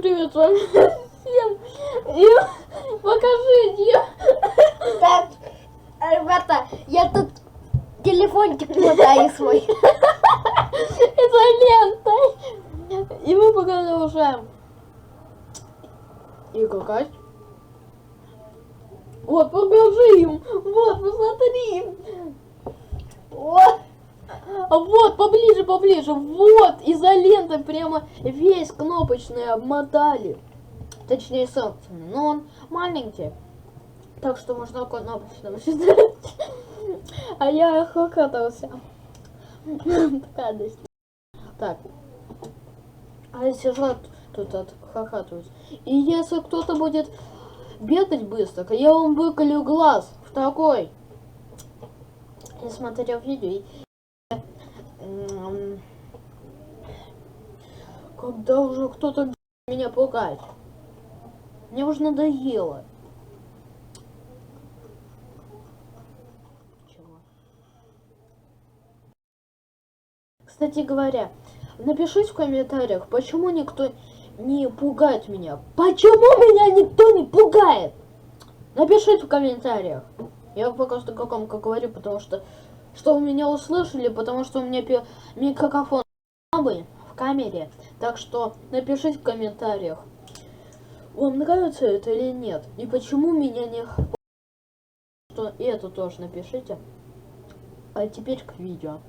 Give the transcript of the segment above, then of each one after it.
привет вам всем. И покажите. Так, ребята, я тут телефончик мотаю свой. изолентой. И мы продолжаем. И какать. Вот, покажи им. Вот, посмотри. Вот. А Вот, поближе, поближе. Вот, изолентой прямо весь кнопочный обмотали. Точнее, собственно. Но он маленький. Так что можно кнопочным. А я хохотался. Так. А я сижу тут отхохатываюсь. И если кто-то будет бегать быстро, я вам выколю глаз в такой. Я смотрел видео и Когда уже кто-то меня пугает? Мне уже надоело. Чего? Кстати говоря, напишите в комментариях, почему никто не пугает меня. Почему меня никто не пугает? Напишите в комментариях. Я пока что громко говорю, потому что что вы меня услышали, потому что у меня микрофон слабый в камере. Так что напишите в комментариях, вам нравится это или нет. И почему меня не... Что и это тоже напишите. А теперь к видео.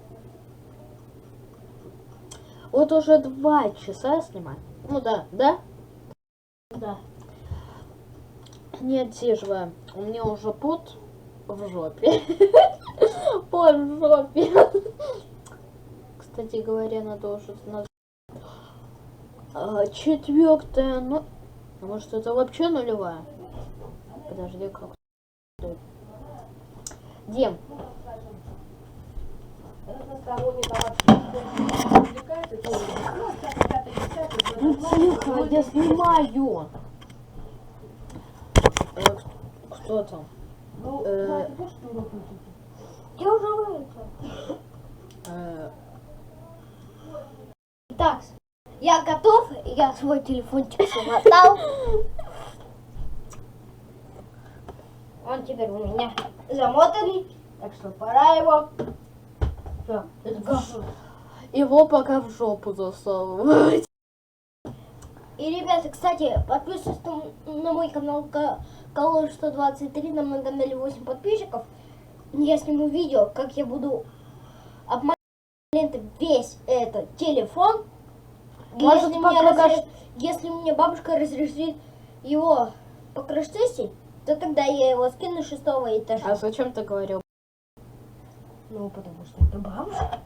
Вот уже два часа снимаю. Ну да, да? Да. Не отсиживая. У меня уже пот в жопе. Пот в жопе. Кстати говоря, надо уже Четвертая, ну... а Может это вообще нулевая? Подожди, как... Дим, ну тихо, я снимаю. Э, Кто там? Э, Я уже выключил. э, Так, я готов. Я свой телефончик смотал. Он теперь у меня замотанный. Так что пора его. Все. Его пока в жопу засовывать. И, ребята, кстати, подписывайтесь на мой канал Колор 123, на моем канале 8 подписчиков. Я сниму видео, как я буду обманывать весь этот телефон. Может, если, мне пока разре- если мне бабушка разрешит его покраштестить, то тогда я его скину с шестого этажа. А зачем ты говорил? Ну, потому что это бабушка.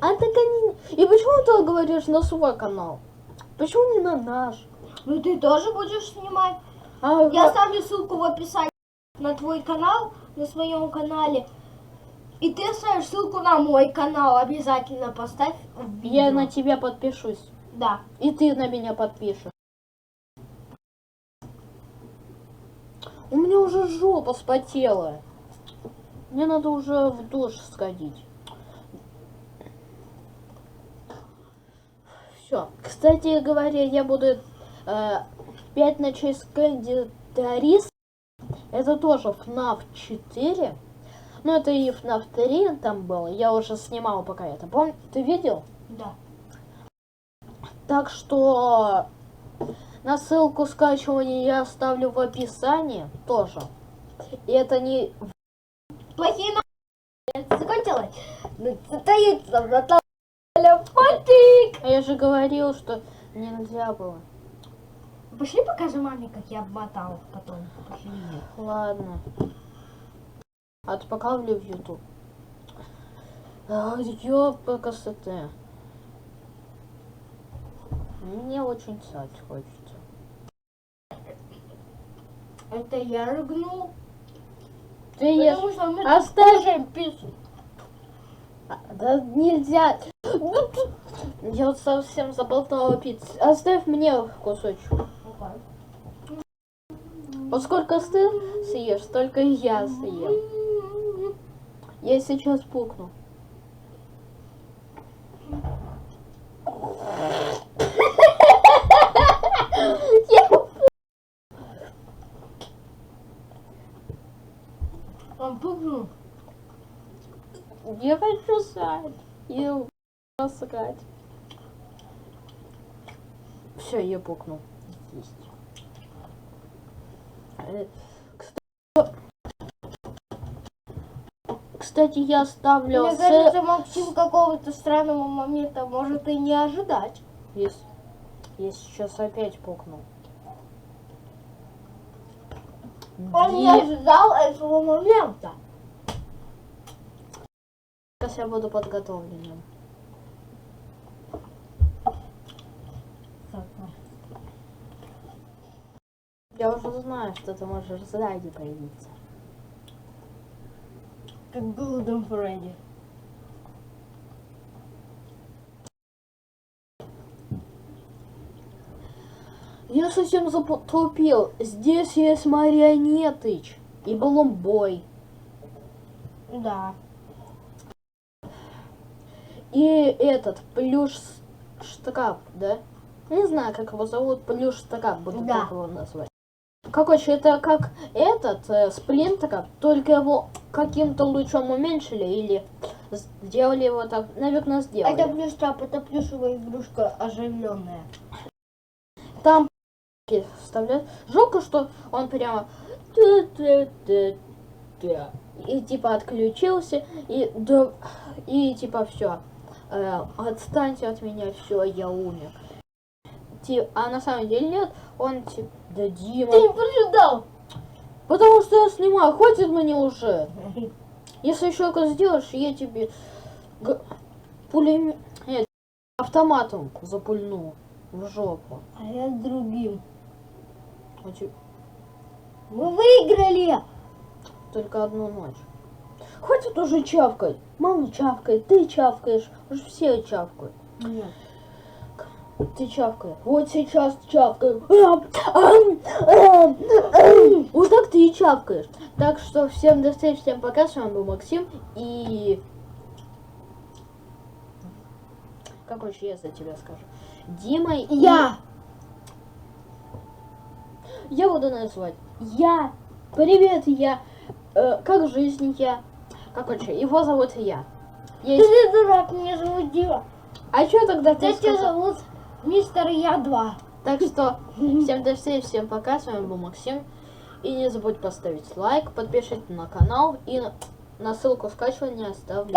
А так они... И почему ты говоришь на свой канал? Почему не на наш? Ну, ты тоже будешь снимать. А, Я оставлю ссылку в описании на твой канал, на своем канале. И ты оставишь ссылку на мой канал. Обязательно поставь в видео. я на тебя подпишусь. Да. И ты на меня подпишешь. У меня уже жопа спотела. Мне надо уже в душ сходить. Все. Кстати говоря, я буду э, 5 ночей с Кэнди Тарис. Это тоже FNAF 4. Ну, это и FNAF 3 там было. Я уже снимал пока это. Помнишь? Ты видел? Да. Так что на ссылку скачивания я оставлю в описании тоже. И это не... Плохие новости. Закончилось? Ну, состоится зато телефончик. А я же говорил, что нельзя было. Пошли покажем маме, как я обмотал потом. Пошли. Ладно. Отпоказывали в YouTube. Ёпа красоты. Мне очень сать хочется. Это я рыгнул. Ты ешь. Потому что мы Оставь. А, Да нельзя. Я вот совсем заболтала пиццу. Оставь мне кусочек. Поскольку ты съешь, столько я съем. Я сейчас пукну. Он пукнул. Я хочу срать. Я срать. Все, я пукнул. Есть. Э, Кстати, я ставлю Мне с- кажется, Максим какого-то странного момента может и не ожидать. Есть. Я сейчас опять пукнул. Он не Де- ожидал этого момента. Сейчас я буду подготовленным. Я уже знаю, что ты можешь сзади появиться. Как Голден Фредди. Я совсем затупил. Здесь есть марионетыч и балумбой. Да. И этот плюш штакап, да? Не знаю, как его зовут, плюш штакап, буду Да. так его назвать. Короче, это как этот э, сплинтера, только его каким-то лучом уменьшили или сделали его так, наверное, сделали. Это плюштап, это плюшевая игрушка оживленная. Там вставляют. Жалко, что он прямо и типа отключился и да, и типа все. отстаньте от меня, все, я умер. Ти- а на самом деле нет, он типа, да Дима, Ты не прожидал. потому что я снимаю, хватит мне уже. Если еще это сделаешь, я тебе г- пулемет, нет, автоматом запульну в жопу. А я с другим. А те- Мы выиграли. Только одну ночь. Хватит уже чавкать. Мама чавкает, ты чавкаешь. Уже все чавкают. Нет. Ты чавкаешь. Вот сейчас чавкаю. Вот так ты и чавкаешь. Так что всем до встречи, всем пока. С вами был Максим. И... Короче, я за тебя скажу. Дима и... Я. Я буду называть. Я. Привет, я. Э, как жизнь я? Короче, его зовут я. Ты Есть... же дурак, меня зовут Дима. А что тогда ты Тебя сказал? зовут мистер Я-2. Так что, всем до встречи, всем пока. С вами был Максим. И не забудь поставить лайк, подпишитесь на канал и на ссылку скачивания оставлю.